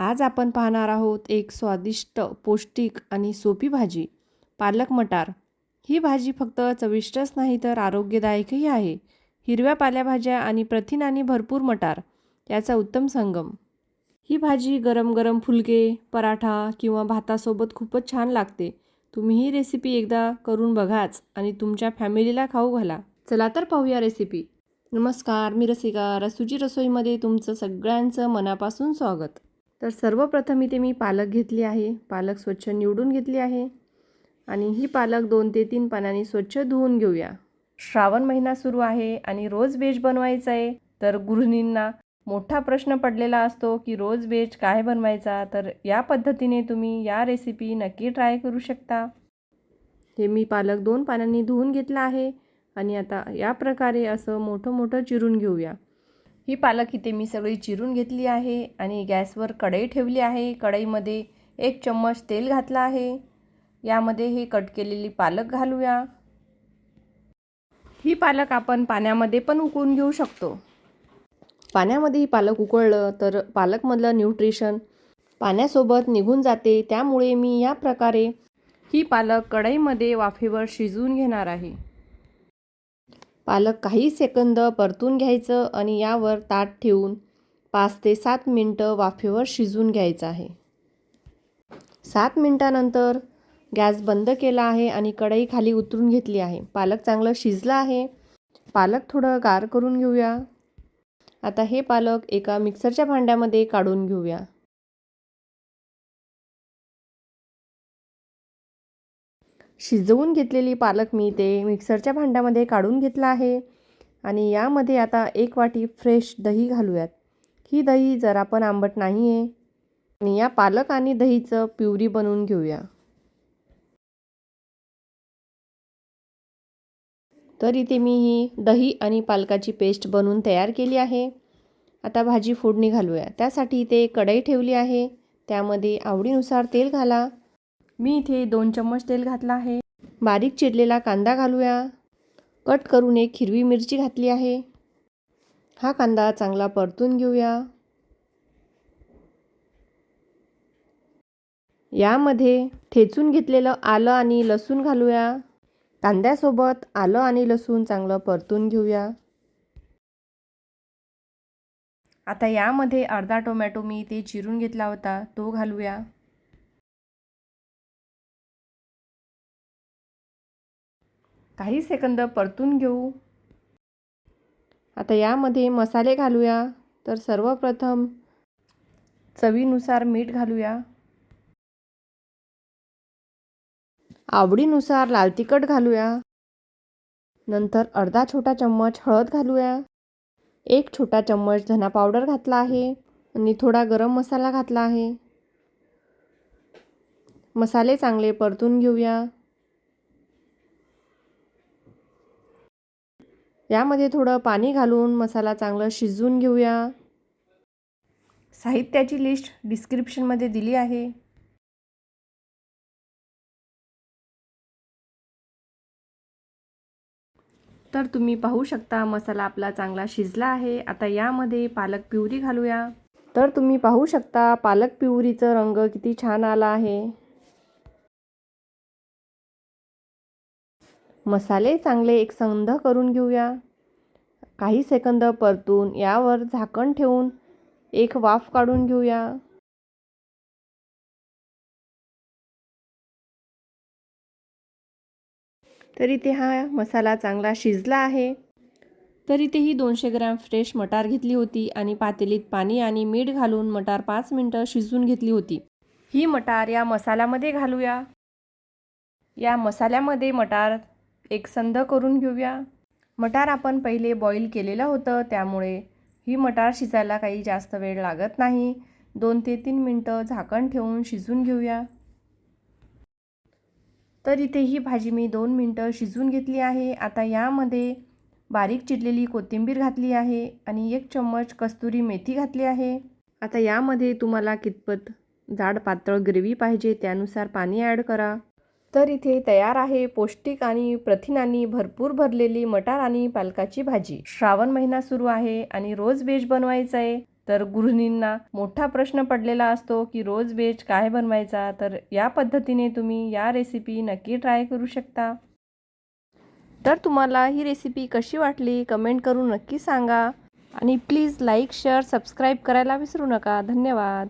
आज आपण पाहणार आहोत एक स्वादिष्ट पौष्टिक आणि सोपी भाजी पालक मटार. ही भाजी फक्त चविष्टच नाही तर आरोग्यदायकही आहे. हिरव्या पालेभाज्या आणि प्रथिनांनी भरपूर मटार याचा उत्तम संगम. ही भाजी गरम गरम फुलके पराठा किंवा भातासोबत खूपच छान लागते. तुम्ही ही रेसिपी एकदा करून बघाच आणि तुमच्या फॅमिलीला खाऊ घाला. चला तर पाहूया रेसिपी. नमस्कार मी रसिका. रसुची रसोईमध्ये तुमचं सगळ्यांचं मनापासून स्वागत. तर सर्वप्रथम इथे मी पालक घेतली आहे. पालक स्वच्छ निवडून घेतली आहे. आणि ही पालक दोन ते तीन पानांनी स्वच्छ धुवून घेऊया. श्रावण महिना सुरू आहे आणि रोज वेज बनवायचा आहे. तर गृहिणींना मोठा प्रश्न पडलेला असतो की रोज वेज काय बनवायचा? तर या पद्धतीने तुम्ही या रेसिपी नक्की ट्राय करू शकता. हे मी पालक दोन पानांनी धुवून घेतला आहे. आणि आता या प्रकारे असं मोठं मोठं चिरून घेऊया. ही पालक इथे मी सगळी चिरून घेतली आहे आणि गॅसवर कढई ठेवली आहे. कढईमध्ये एक चम्मच तेल घातलं आहे. यामध्ये हे कट केलेली पालक घालूया. ही पालक आपण पाण्यामध्ये पण उकळून घेऊ शकतो. पाण्यामध्ये ही पालक उकळलं तर पालकमधलं न्यूट्रिशन पाण्यासोबत निघून जाते. त्यामुळे मी या प्रकारे ही पालक कढईमध्ये वाफेवर शिजवून घेणार आहे. पालक काही सेकंद परतून घ्यायचं आणि यावर ताट ठेवून पाच ते सात मिनटं वाफेवर शिजवून घ्यायचं आहे. सात मिनटानंतर गॅस बंद केला आहे आणि कढई खाली उतरून घेतली आहे. पालक चांगलं शिजलं आहे. पालक थोडं गार करून घेऊया. आता हे पालक एका मिक्सरच्या भांड्यामध्ये काढून घेऊया. शिजवून घेतलेली पालक मी ते मिक्सरच्या भांड्यामध्ये काढून घेतला आहे. आणि यामध्ये आता एक वाटी फ्रेश दही घालूयात. ही दही जरा पण आंबट नाही आहे आणि या पालक आणि दहीचं प्युरी बनवून घेऊया. तर इथे मी ही दही आणि पालकाची पेस्ट बनवून तयार केली आहे. आता भाजी फोडणी घालूया. त्यासाठी इथे कढई ठेवली आहे. त्यामध्ये आवडीनुसार तेल घाला. मी इथे दोन चम्मच तेल घातला आहे. बारीक चिरलेला कांदा घालूया. कट करून एक हिरवी मिरची घातली आहे. हा कांदा चांगला परतून घेऊया. यामध्ये ठेचून घेतलेलं आलं आणि लसूण घालूया. कांद्यासोबत आलं आणि लसूण चांगलं परतून घेऊया. आता यामध्ये अर्धा टोमॅटो मी ते चिरून घेतला होता तो घालूया. काही सेकंद परतून घेऊ. आता यामध्ये मसाले घालूया. तर सर्वप्रथम चवीनुसार मीठ घालूया. आवडीनुसार लाल तिखट घालूया. नंतर अर्धा छोटा चम्मच हळद घालूया. एक छोटा चम्मच धना पावडर घातला आहे आणि थोडा गरम मसाला घातला आहे. मसाले चांगले परतून घेऊया. यामध्ये थोडं पाणी घालून मसाला चांगलं शिजवून घेऊया. साहित्याची लिस्ट डिस्क्रिप्शनमध्ये दिली आहे. तर तुम्ही पाहू शकता मसाला आपला चांगला शिजला आहे. आता यामध्ये पालक प्युरी घालूया. तर तुम्ही पाहू शकता पालक प्युरीचं रंग किती छान आला आहे. मसाले चांगले एक संध करून घेऊया. काही सेकंद परतून यावर झाकण ठेवून एक वाफ काढून घेऊया. तर इथे हा मसाला चांगला शिजला आहे. तर इथे ही दोनशे ग्रॅम फ्रेश मटार घेतली होती आणि पातेलीत पाणी आणि मीठ घालून मटार पाच मिनटं शिजवून घेतली होती. ही मटार या मसाल्यामध्ये घालूया. या मसाल्यामध्ये मटार एकसंध करून घेऊया. मटार आपण पहिले बॉईल केलेलं होतं त्यामुळे ही मटार शिजायला काही जास्त वेळ लागत नाही. दोन ते तीन मिनटं झाकण ठेवून शिजून घेऊया. तर इथे ही भाजी मी दोन मिनटं शिजून घेतली आहे. आता यामध्ये बारीक चिरलेली कोथिंबीर घातली आहे आणि एक चम्मच कस्तुरी मेथी घातली आहे. आता यामध्ये तुम्हाला कितपत जाड पातळ ग्रेव्ही पाहिजे त्यानुसार पाणी ॲड करा. तर इथे तयार आहे पौष्टिक आणि प्रथिनांनी भरपूर भरलेली मटार आणि पालकाची भाजी. श्रावण महिना सुरू आहे आणि रोज व्हेज बनवायचं आहे तर गृहिणींना मोठा प्रश्न पडलेला असतो की रोज वेज काय बनवायचा? तर या पद्धतीने तुम्ही या रेसिपी नक्की ट्राय करू शकता. तर तुम्हाला ही रेसिपी कशी वाटली? कमेंट करून नक्की सांगा. आणि प्लीज लाईक शेअर सबस्क्राईब करायला विसरू नका. धन्यवाद.